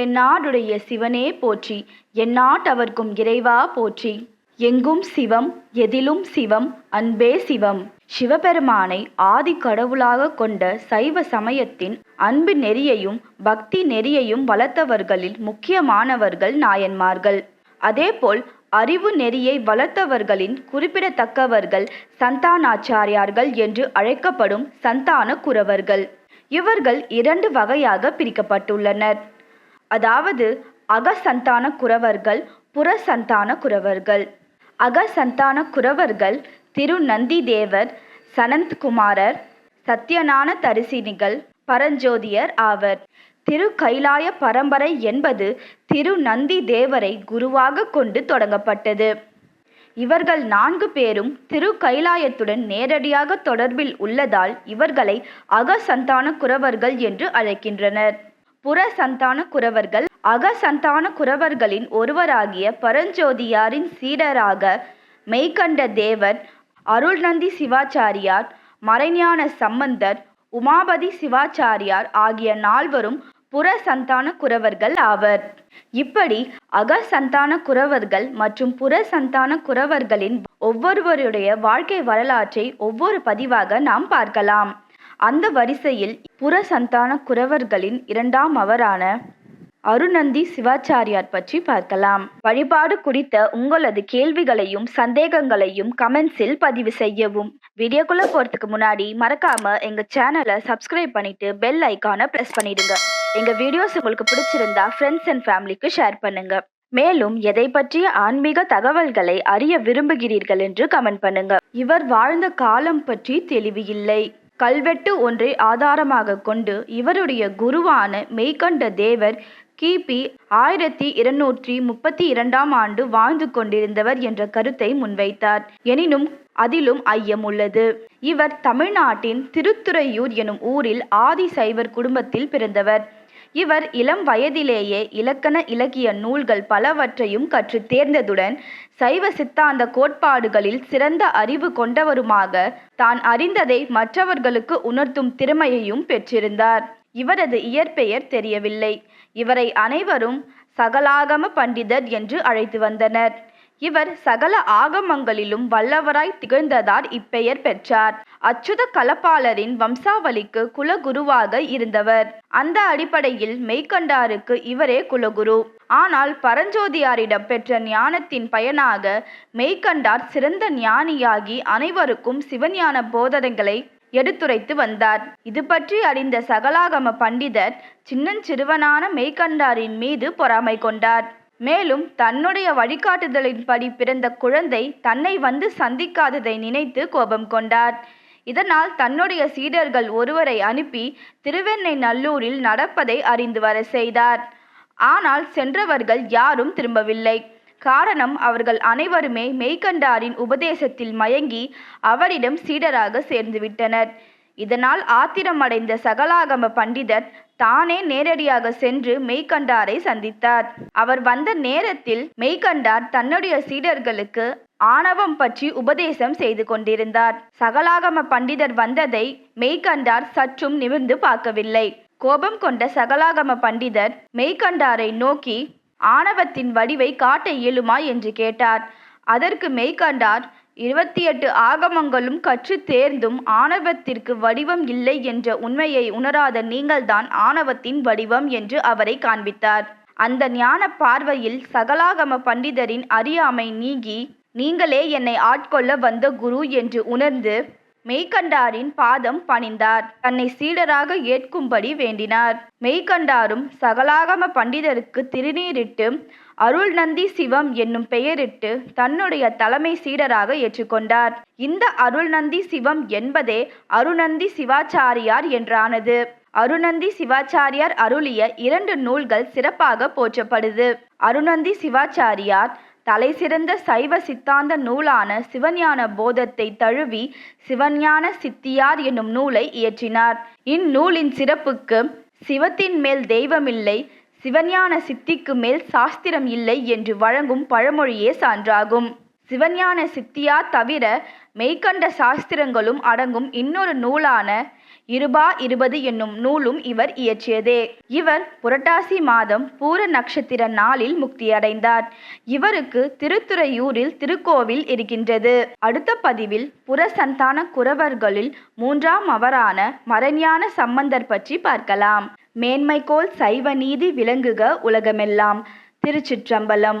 தென்னாடுடைய சிவனே போற்றி எந்நாட்டவர்க்கும் இறைவா போற்றி. எங்கும் சிவம் எதிலும் சிவம் அன்பே சிவம். சிவபெருமானை ஆதி கடவுளாக கொண்ட சைவ சமயத்தின் அன்பு நெறியையும் பக்தி நெறியையும் வளர்த்தவர்களில் முக்கியமானவர்கள் நாயன்மார்கள். அதேபோல் அறிவு நெறியை வளர்த்தவர்களின் குறிப்பிடத்தக்கவர்கள் சந்தானாச்சாரியார்கள் என்று அழைக்கப்படும் சந்தான குரவர்கள் இவர்கள் இரண்டு வகையாக பிரிக்கப்பட்டுள்ளனர். அதாவது அகசந்தான குரவர்கள் புறசந்தான குரவர்கள் அகசந்தான குறவர்கள் திரு நந்திதேவர் சனந்த்குமாரர் சத்யநான தரிசினிகள் பரஞ்சோதியர் ஆவர். திரு கைலாய பரம்பரை என்பது திரு நந்தி தேவரை குருவாக கொண்டு தொடங்கப்பட்டது. இவர்கள் நான்கு பேரும் திரு கைலாயத்துடன் நேரடியாக தொடர்பில் உள்ளதால் இவர்களை அகசந்தான குரவர்கள் என்று அழைக்கின்றனர். புறசந்தான குரவர்கள் அகசந்தான குரவர்களின் ஒருவராகிய பரஞ்சோதியாரின் சீடராக மெய்கண்ட தேவர் அருள்நந்தி சிவாச்சாரியார் மறைஞான சம்பந்தர் உமாபதி சிவாச்சாரியார் ஆகிய நால்வரும் புறசந்தான குரவர்கள் ஆவர். இப்படி அகசந்தான குரவர்கள் மற்றும் புறசந்தான குரவர்களின் ஒவ்வொருவருடைய வாழ்க்கை வரலாற்றை ஒவ்வொரு பதிவாக நாம் பார்க்கலாம். அந்த வரிசையில் புறசந்தான குரவர்களின் இரண்டாம் அவரான அருணந்தி சிவாச்சாரியார் பற்றி பார்க்கலாம். வழிபாடு குறித்த உங்களது கேள்விகளையும் சந்தேகங்களையும் கமெண்ட்ஸில் பதிவு செய்யவும். வீடியோக்குள்ள போறதுக்கு முன்னாடி மறக்காம எங்க சேனலை சப்ஸ்கிரைப் பண்ணிட்டு பெல் ஐக்கானை பிரஸ் பண்ணிடுங்க. எங்க வீடியோஸ் உங்களுக்கு பிடிச்சிருந்தா ஃப்ரெண்ட்ஸ் அண்ட் ஃபேமிலிக்கு ஷேர் பண்ணுங்க. மேலும் எதை பற்றிய ஆன்மீக தகவல்களை அறிய விரும்புகிறீர்கள் என்று கமெண்ட் பண்ணுங்க. இவர் வாழ்ந்த காலம் பற்றி தெளிவு இல்லை. கல்வெட்டு ஒன்றை ஆதாரமாக கொண்டு இவருடைய குருவான மெய்கண்ட தேவர் கிபி ஆயிரத்தி இருநூற்றி முப்பத்தி இரண்டாம் ஆண்டு வாழ்ந்து கொண்டிருந்தவர் என்ற கருத்தை முன்வைத்தார். எனினும் அதிலும் ஐயம் உள்ளது. இவர் தமிழ்நாட்டின் திருத்துறையூர் எனும் ஊரில் ஆதி சைவர் குடும்பத்தில் பிறந்தவர். இவர் இளம் வயதிலேயே இலக்கண இலக்கிய நூல்கள் பலவற்றையும் கற்று தேர்ந்ததுடன் சைவ சித்தாந்த கோட்பாடுகளில் சிறந்த அறிவு கொண்டவருமாக தான் அறிந்ததை மற்றவர்களுக்கு உணர்த்தும் திறமையையும் பெற்றிருந்தார். இவரது இயற்பெயர் தெரியவில்லை. இவரை அனைவரும் சகலாகம பண்டிதர் என்று அழைத்து வந்தனர். இவர் சகல ஆகமங்களிலும் வல்லவராய் திகழ்ந்ததார் இப்பெயர் பெற்றார். அச்சுத கலப்பாளரின் வம்சாவளிக்கு குலகுருவாக இருந்தவர். அந்த அடிப்படையில் மெய்கண்டாருக்கு இவரே குலகுரு. ஆனால் பரஞ்சோதியாரிடம் பெற்ற ஞானத்தின் பயனாக மெய்கண்டார் சிறந்த ஞானியாகி அனைவருக்கும் சிவஞான போதனைகளை எடுத்துரைத்து வந்தார். இது பற்றி அறிந்த சகலாகம பண்டிதர் சின்னஞ்சிறுவனான மெய்கண்டாரின் மீது பொறாமை கொண்டார். மேலும் தன்னுடைய வழிகாட்டுதலின்படி பிறந்த குழந்தை தன்னை வந்து சந்திக்காததை நினைத்து கோபம் கொண்டார். இதனால் தன்னுடைய சீடர்கள் ஒருவரை அனுப்பி திருவெண்ணை நல்லூரில் நடப்பதை அறிந்து வர செய்தார். ஆனால் சென்றவர்கள் யாரும் திரும்பவில்லை. காரணம் அவர்கள் அனைவருமே மெய்கண்டாரின் உபதேசத்தில் மயங்கி அவரிடம் சீடராக சேர்ந்துவிட்டனர். இதனால் ஆத்திரமடைந்த சகலாகம பண்டிதர் தானே நேரடியாக சென்று மெய்கண்டாரை சந்தித்தார். அவர் வந்த நேரத்தில் மெய்கண்டார் தன்னுடைய சீடர்களுக்கு ஆணவம் பற்றி உபதேசம் செய்து கொண்டிருந்தார். சகலாகம பண்டிதர் வந்ததை மெய்கண்டார் சற்றும் நிமிர்ந்து பார்க்கவில்லை. கோபம் கொண்ட சகலாகம பண்டிதர் மெய்கண்டாரை நோக்கி ஆணவத்தின் வடிவை காட்ட இயலுமா? என்று கேட்டார். அதற்கு மெய்கண்டார் இருபத்தி எட்டு ஆகமங்களும் கற்று தேர்ந்தும் ஆணவத்திற்கு வடிவம் இல்லை என்ற உண்மையை உணராத நீங்கள்தான் ஆணவத்தின் வடிவம் என்று அவரை காண்பித்தார். அந்த ஞான பார்வையில் சகலாகம பண்டிதரின் அறியாமை நீங்கி நீங்களே என்னை ஆட்கொள்ள வந்த குரு என்று உணர்ந்து மெய்கண்டாரின் பாதம் பணிந்தார். தன்னை சீடராக ஏற்கும்படி வேண்டினார். மெய்கண்டாரும் சகலாகம பண்டிதருக்கு திருநீரிட்டு அருள்நந்தி சிவம் என்னும் பெயரிட்டு தன்னுடைய தலைமை சீடராக ஏற்றுக்கொண்டார். இந்த அருள்நந்தி சிவம் என்பதே அருணந்தி சிவாச்சாரியார் என்றானது. அருணந்தி சிவாச்சாரியார் அருளிய இரண்டு நூல்கள் சிறப்பாக போற்றப்படுது. அருணந்தி சிவாச்சாரியார் தலைசிறந்த சைவ சித்தாந்த நூலான சிவஞான போதத்தை தழுவி சிவஞான சித்தியார் என்னும் நூலை இயற்றினார். இந்நூலின் சிறப்புக்கு சிவத்தின் மேல் தெய்வமில்லை சிவஞான சித்திக்கு மேல் சாஸ்திரம் இல்லை என்று வழங்கும் பழமொழியே சான்றாகும். சிவஞான சித்தியா தவிர மெய்கண்ட சாஸ்திரங்களும் அடங்கும் இன்னொரு நூலான இருபா இருபது என்னும் நூலும் இவர் இயற்றியதே. இவர் புரட்டாசி மாதம் பூர நட்சத்திர நாளில் முக்தியடைந்தார். இவருக்கு திருத்துறையூரில் திருக்கோவில் இருக்கின்றது. அடுத்த பதிவில் புறசந்தான குறவர்களில் மூன்றாம் அவரான மரஞான சம்பந்தர் பற்றி பார்க்கலாம். மேன்மைக்கோள் சைவ நீதி விளங்குக உலகமெல்லாம். திருச்சிற்றம்பலம்.